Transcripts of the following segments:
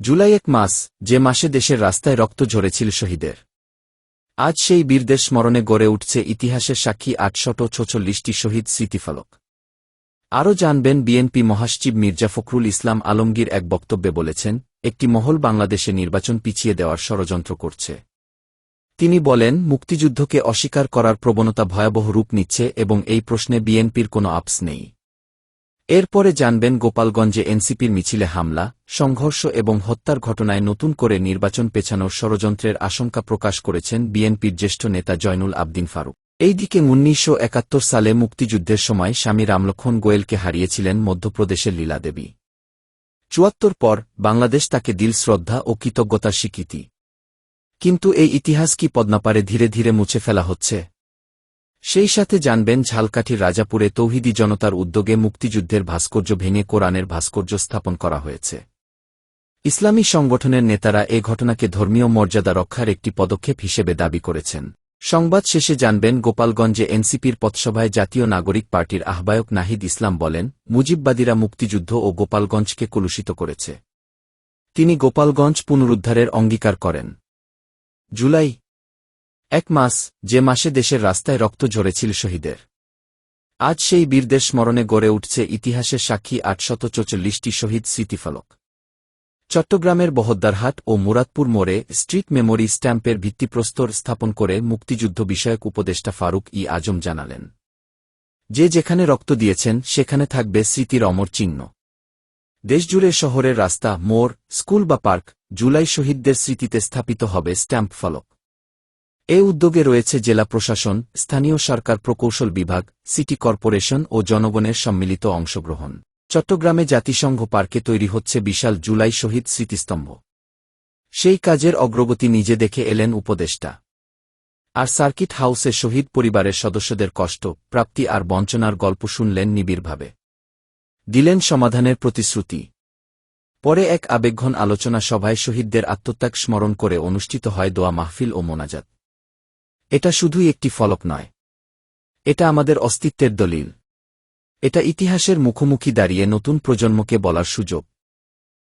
জুলাই এক মাস, যে মাসে দেশের রাস্তায় রক্ত ঝরেছিল শহীদের। আজ সেই বীরদের স্মরণে গড়ে উঠছে ইতিহাসের সাক্ষী আটশত ছচল্লিশটি শহীদ স্মৃতিফলক। আরও জানবেন বিএনপি মহাসচিব মির্জা ফখরুল ইসলাম আলমগীর এক বক্তব্যে বলেছেন, একটি মহল বাংলাদেশে নির্বাচন পিছিয়ে দেওয়ার ষড়যন্ত্র করছে। তিনি বলেন, মুক্তিযুদ্ধকে অস্বীকার করার প্রবণতা ভয়াবহ রূপ নিচ্ছে এবং এই প্রশ্নে বিএনপির কোনো আপস নেই। এরপরে জানবেন গোপালগঞ্জে এনসিপির মিছিলে হামলা, সংঘর্ষ এবং হত্যার ঘটনায় নতুন করে নির্বাচন পেছানোর ষড়যন্ত্রের আশঙ্কা প্রকাশ করেছেন বিএনপির জ্যেষ্ঠ নেতা জয়নুল আবদিন ফারুক। এইদিকে উনিশশো একাত্তর সালে মুক্তিযুদ্ধের সময় স্বামী রামলক্ষণ গোয়েলকে হারিয়েছিলেন মধ্যপ্রদেশের লীলাদেবী। চুয়াত্তর পর বাংলাদেশ তাকে দিল শ্রদ্ধা ও কৃতজ্ঞতার স্বীকৃতি। কিন্তু এই ইতিহাস কি পদ্মাপারে ধীরে ধীরে মুছে ফেলা হচ্ছে? সেই সাথে জানবেন ঝালকাঠির রাজাপুরে তৌহিদি জনতার উদ্যোগে মুক্তিযুদ্ধের ভাস্কর্য ভেঙে কোরআনের ভাস্কর্য স্থাপন করা হয়েছে। ইসলামী সংগঠনের নেতারা এ ঘটনাকে ধর্মীয় মর্যাদা রক্ষার একটি পদক্ষেপ হিসেবে দাবি করেছেন। সংবাদ শেষে জানবেন গোপালগঞ্জে এনসিপির পথসভায় জাতীয় নাগরিক পার্টির আহ্বায়ক নাহিদ ইসলাম বলেন, মুজিববাদীরা মুক্তিযুদ্ধ ও গোপালগঞ্জকে কলুষিত করেছে। তিনি গোপালগঞ্জ পুনরুদ্ধারের অঙ্গীকার করেন। জুলাই এক মাস যে মাসে দেশের রাস্তায় রক্ত ঝরেছিল শহীদের। আজ সেই বীরদের স্মরণে গড়ে উঠছে ইতিহাসের সাক্ষী আটশত চৌচল্লিশটি শহীদ স্মৃতিফলক চট্টগ্রামের বহদ্দারহাট ও মুরাদপুর মোড়ে স্ট্রিট মেমোরি স্ট্যাম্পের ভিত্তিপ্রস্তর স্থাপন করে মুক্তিযুদ্ধ বিষয়ক উপদেষ্টা ফারুক ই আজম জানালেন। যে যেখানে রক্ত দিয়েছেন, সেখানে থাকবে স্মৃতির অমর চিহ্ন। দেশজুড়ে শহরের রাস্তা, মোড়, স্কুল বা পার্ক, জুলাই শহীদদের স্মৃতিতে স্থাপিত হবে স্ট্যাম্প ফলক। এ উদ্যোগে রয়েছে জেলা প্রশাসন, স্থানীয় সরকার প্রকৌশল বিভাগ, সিটি কর্পোরেশন ও জনগণের সম্মিলিত অংশগ্রহণ। চট্টগ্রামে জাতিসংঘ পার্কে তৈরি হচ্ছে বিশাল জুলাই শহীদ স্মৃতিস্তম্ভ। সেই কাজের অগ্রগতি নিজে দেখে এলেন উপদেষ্টা। আর সার্কিট হাউসে শহীদ পরিবারের সদস্যদের কষ্ট, প্রাপ্তি আর বঞ্চনার গল্প শুনলেন নিবিড়ভাবে। দিলেন সমাধানের প্রতিশ্রুতি। পরে এক আবেগঘন আলোচনা সভায় শহীদদের আত্মত্যাগ স্মরণ করে অনুষ্ঠিত হয় দোয়া মাহফিল ও মোনাজাত। এটা শুধুই একটি ফলক নয়। এটা আমাদের অস্তিত্বের দলিল। এটা ইতিহাসের মুখোমুখি দাঁড়িয়ে নতুন প্রজন্মকে বলার সুযোগ।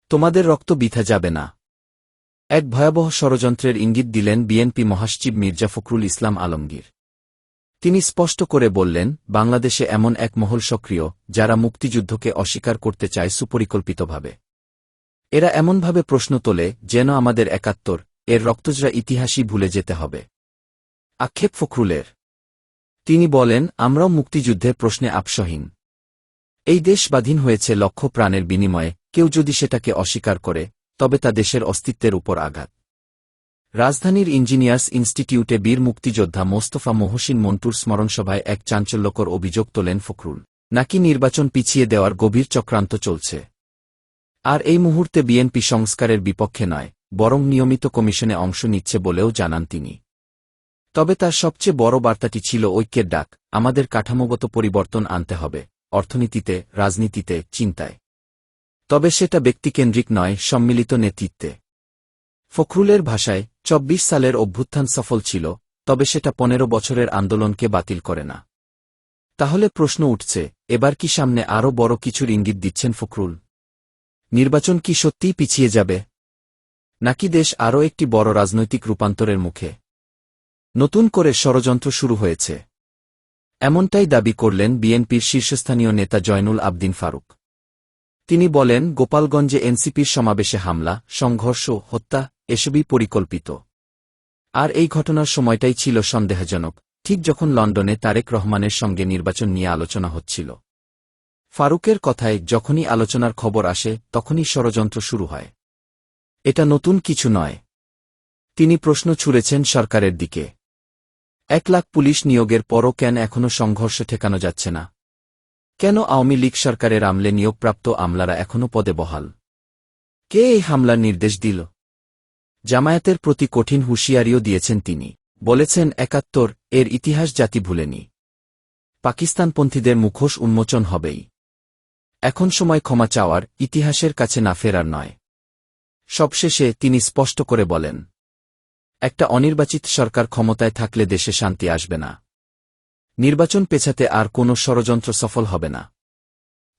তোমাদের রক্ত বিথা যাবে না। এক ভয়াবহ ষড়যন্ত্রের ইঙ্গিত দিলেন বিএনপি মহাসচিব মির্জা ফখরুল ইসলাম আলমগীর। তিনি স্পষ্ট করে বললেন, বাংলাদেশে এমন এক মহল সক্রিয়, যারা মুক্তিযুদ্ধকে অস্বীকার করতে চায় সুপরিকল্পিতভাবে। এরা এমনভাবে প্রশ্ন তোলে, যেন আমাদের একাত্তর, এর রক্তজরা ইতিহাসই ভুলে যেতে হবে। আক্ষেপ ফখরুলের। তিনি বলেন, আমরাও মুক্তিযুদ্ধের প্রশ্নে আপসহীন। এই দেশ স্বাধীন হয়েছে লক্ষ প্রাণের বিনিময়ে, কেউ যদি সেটাকে অস্বীকার করে, তবে তা দেশের অস্তিত্বের উপর আঘাত। রাজধানীর ইঞ্জিনিয়ার্স ইনস্টিটিউটে বীর মুক্তিযোদ্ধা মোস্তফা মহসিন মন্টুর স্মরণসভায় এক চাঞ্চল্যকর অভিযোগ তোলেন ফখরুল। নাকি নির্বাচন পিছিয়ে দেওয়ার গভীর চক্রান্ত চলছে। আর এই মুহূর্তে বিএনপি সংস্কারের বিপক্ষে নয়, বরং নিয়মিত কমিশনে অংশ নিচ্ছে বলেও জানান তিনি। তবে তার সবচেয়ে বড় বার্তাটি ছিল ঐক্যের ডাক, আমাদের কাঠামোগত পরিবর্তন আনতে হবে, অর্থনীতিতে, রাজনীতিতে, চিন্তায়। তবে সেটা ব্যক্তিকেন্দ্রিক নয়, সম্মিলিত নেতৃত্বে। ফখরুলের ভাষায়, চব্বিশ সালের অভ্যুত্থান সফল ছিল, তবে সেটা পনেরো বছরের আন্দোলনকে বাতিল করে না। তাহলে প্রশ্ন উঠছে, এবার কি সামনে আরও বড় কিছুর ইঙ্গিত দিচ্ছেন ফখরুল? নির্বাচন কি সত্যিই পিছিয়ে যাবে? নাকি দেশ আরও একটি বড় রাজনৈতিক রূপান্তরের মুখে? নতুন করে ষড়যন্ত্র শুরু হয়েছে। এমনটাই দাবি করলেন বিএনপির শীর্ষস্থানীয় নেতা জয়নুল আবদিন ফারুক। তিনি বলেন, গোপালগঞ্জে এনসিপির সমাবেশে হামলা, সংঘর্ষ, হত্যা, এসবই পরিকল্পিত। আর এই ঘটনার সময়টাই ছিল সন্দেহজনক, ঠিক যখন লন্ডনে তারেক রহমানের সঙ্গে নির্বাচন নিয়ে আলোচনা হচ্ছিল। ফারুকের কথায়, যখনই আলোচনার খবর আসে, তখনই ষড়যন্ত্র শুরু হয়। এটা নতুন কিছু নয়। তিনি প্রশ্ন ছুড়েছেন সরকারের দিকে। এক লাখ পুলিশ নিয়োগের পরও কেন এখনও সংঘর্ষ ঠেকানো যাচ্ছে না? কেন আওয়ামী লীগ সরকারের আমলে নিয়োগপ্রাপ্ত আমলারা এখনও পদে বহাল? কে এই হামলার নির্দেশ দিল? জামায়াতের প্রতি কঠিন হুঁশিয়ারিও দিয়েছেন তিনি। বলেছেন, একাত্তর, এর ইতিহাস জাতি ভুলেনি। পাকিস্তানপন্থীদের মুখোশ উন্মোচন হবেই। এখন সময় ক্ষমা চাওয়ার, ইতিহাসের কাছে না ফেরার নয়। সবশেষে তিনি স্পষ্ট করে বলেন একটা অনির্বাচিত সরকার ক্ষমতায় থাকলে দেশে শান্তি আসবে না। নির্বাচন পেছাতে আর কোনো ষড়যন্ত্র সফল হবে না।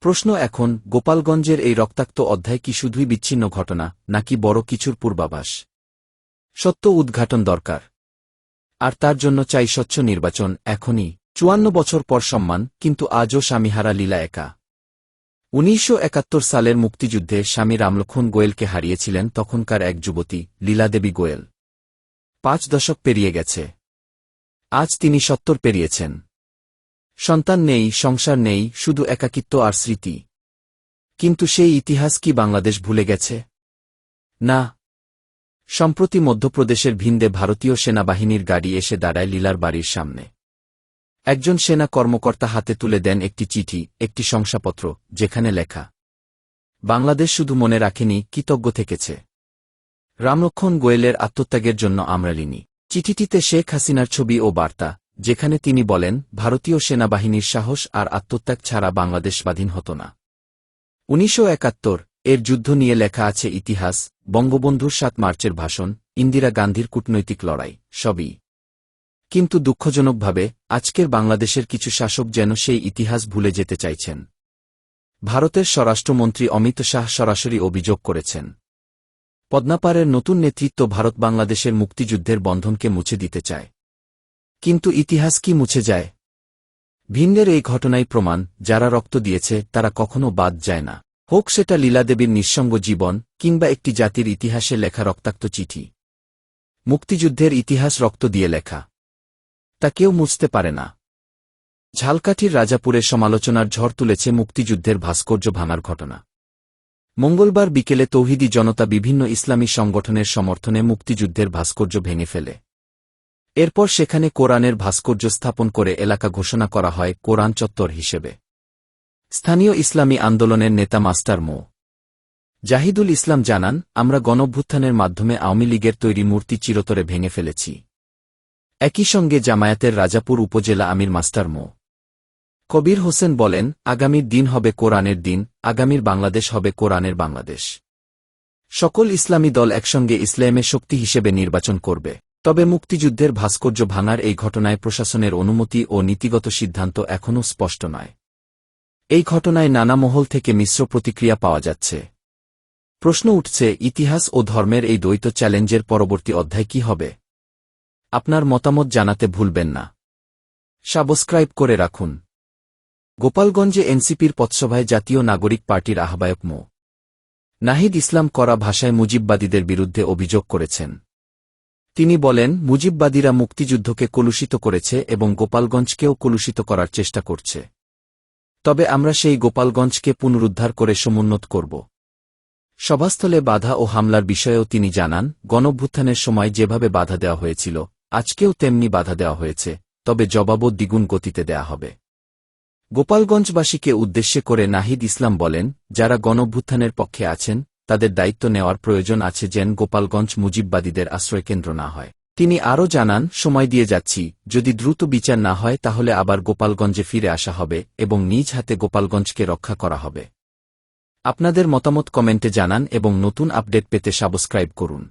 প্রশ্ন এখন, গোপালগঞ্জের এই রক্তাক্ত অধ্যায় কি শুধুই বিচ্ছিন্ন ঘটনা, নাকি বড় কিছুর পূর্বাভাস? সত্য উদ্ঘাটন দরকার। আর তার জন্য চাই স্বচ্ছ নির্বাচন, এখনই। চুয়ান্ন বছর পর সম্মান, কিন্তু আজও স্বামীহারা লীলা একা। উনিশশো একাত্তর সালের মুক্তিযুদ্ধে স্বামী রামলক্ষণ গোয়েলকে হারিয়েছিলেন তখনকার এক যুবতী, লীলাদেবী গোয়েল। পাঁচ দশক পেরিয়ে গেছে। আজ তিনি সত্তর পেরিয়েছেন। সন্তান নেই, সংসার নেই, শুধু একাকিত্ব আর স্মৃতি। কিন্তু সেই ইতিহাস কি বাংলাদেশ ভুলে গেছে? না। সম্প্রতি মধ্যপ্রদেশের ভিন্দে ভারতীয় সেনাবাহিনীর গাড়ি এসে দাঁড়ায় লীলার বাড়ির সামনে। একজন সেনা কর্মকর্তা হাতে তুলে দেন একটি চিঠি, একটি শংসাপত্র, যেখানে লেখা, বাংলাদেশ শুধু মনে রাখেনি, কৃতজ্ঞ থেকেছে। রামলক্ষণ গোয়েলের আত্মত্যাগের জন্য আমরা ঋণী। চিঠিটিতে শেখ হাসিনার ছবি ও বার্তা, যেখানে তিনি বলেন, ভারতীয় সেনাবাহিনীর সাহস আর আত্মত্যাগ ছাড়া বাংলাদেশ স্বাধীন হতো না। উনিশশো একাত্তর, এর যুদ্ধ নিয়ে লেখা আছে ইতিহাস, বঙ্গবন্ধুর সাত মার্চের ভাষণ, ইন্দিরা গান্ধীর কূটনৈতিক লড়াই, সবই। কিন্তু দুঃখজনকভাবে, আজকের বাংলাদেশের কিছু শাসক যেন সেই ইতিহাস ভুলে যেতে চাইছেন। ভারতের স্বরাষ্ট্রমন্ত্রী অমিত শাহ সরাসরি অভিযোগ করেছেন। পদ্মাপারের নতুন নেতৃত্ব ভারত বাংলাদেশের মুক্তিযুদ্ধের বন্ধনকে মুছে দিতে চায়। কিন্তু ইতিহাস কি মুছে যায়? ভিন্নের এই ঘটনাই প্রমাণ, যারা রক্ত দিয়েছে, তারা কখনো বাদ যায় না। হোক সেটা লীলাদেবীর নিঃসঙ্গ জীবন, কিংবা একটি জাতির ইতিহাসে লেখা রক্তাক্ত চিঠি। মুক্তিযুদ্ধের ইতিহাস রক্ত দিয়ে লেখা। তা কেউ মুছতে পারে না। ঝালকাঠির রাজাপুরে সমালোচনার ঝড় তুলেছে মুক্তিযুদ্ধের ভাস্কর্য ভাঙার ঘটনা। মঙ্গলবার বিকেলে তৌহিদি জনতা বিভিন্ন ইসলামী সংগঠনের সমর্থনে মুক্তিযুদ্ধের ভাস্কর্য ভেঙে ফেলে। এরপর সেখানে কোরআনের ভাস্কর্য স্থাপন করে এলাকা ঘোষণা করা হয় কোরআন চত্বর হিসেবে। স্থানীয় ইসলামী আন্দোলনের নেতা মাস্টার মো। জাহিদুল ইসলাম জানান, আমরা গণভ্যুত্থানের মাধ্যমে আওয়ামী লীগের তৈরি মূর্তি চিরতরে ভেঙে ফেলেছি। একই সঙ্গে জামায়াতের রাজাপুর উপজেলা আমির মাস্টার মো। কবির হোসেন বলেন, আগামীর দিন হবে কোরআনের দিন, আগামীর বাংলাদেশ হবে কোরআনের বাংলাদেশ। সকল ইসলামী দল একসঙ্গে ইসলামের শক্তি হিসেবে নির্বাচন করবে। তবে মুক্তিযুদ্ধের ভাস্কর্য ভাঙার এই ঘটনায় প্রশাসনের অনুমতি ও নীতিগত সিদ্ধান্ত এখনও স্পষ্ট নয়। এই ঘটনায় নানা মহল থেকে মিশ্র প্রতিক্রিয়া পাওয়া যাচ্ছে। প্রশ্ন উঠছে, ইতিহাস ও ধর্মের এই দ্বৈত চ্যালেঞ্জের পরবর্তী অধ্যায় কি হবে? আপনার মতামত জানাতে ভুলবেন না। সাবস্ক্রাইব করে রাখুন। গোপালগঞ্জে এনসিপির পথসভায় জাতীয় নাগরিক পার্টির আহ্বায়ক মো. নাহিদ ইসলাম করা ভাষায় মুজিববাদীদের বিরুদ্ধে অভিযোগ করেছেন। তিনি বলেন, মুজিববাদীরা মুক্তিযুদ্ধকে কলুষিত করেছে এবং গোপালগঞ্জকেও কলুষিত করার চেষ্টা করছে। তবে আমরা সেই গোপালগঞ্জকে পুনরুদ্ধার করে সমুন্নত করব। সভাস্থলে বাধা ও হামলার বিষয়েও তিনি জানান, গণভ্যুত্থানের সময় যেভাবে বাধা দেওয়া হয়েছিল, আজকেও তেমনি বাধা দেওয়া হয়েছে, তবে জবাবও দ্বিগুণ গতিতে দেয়া হবে। গোপালগঞ্জবাসীকে উদ্দেশ্যে করে নাহিদ ইসলাম বলেন, যারা গণভ্যুত্থানের পক্ষে আছেন, তাদের দায়িত্ব নেওয়ার প্রয়োজন আছে যেন গোপালগঞ্জ মুজিববাদীদের আশ্রয়কেন্দ্র না হয়। তিনি আরও জানান, সময় দিয়ে যাচ্ছি, যদি দ্রুত বিচার না হয় তাহলে আবার গোপালগঞ্জে ফিরে আসা হবে এবং নিজ হাতে গোপালগঞ্জকে রক্ষা করা হবে। আপনাদের মতামত কমেন্টে জানান এবং নতুন আপডেট পেতে সাবস্ক্রাইব করুন।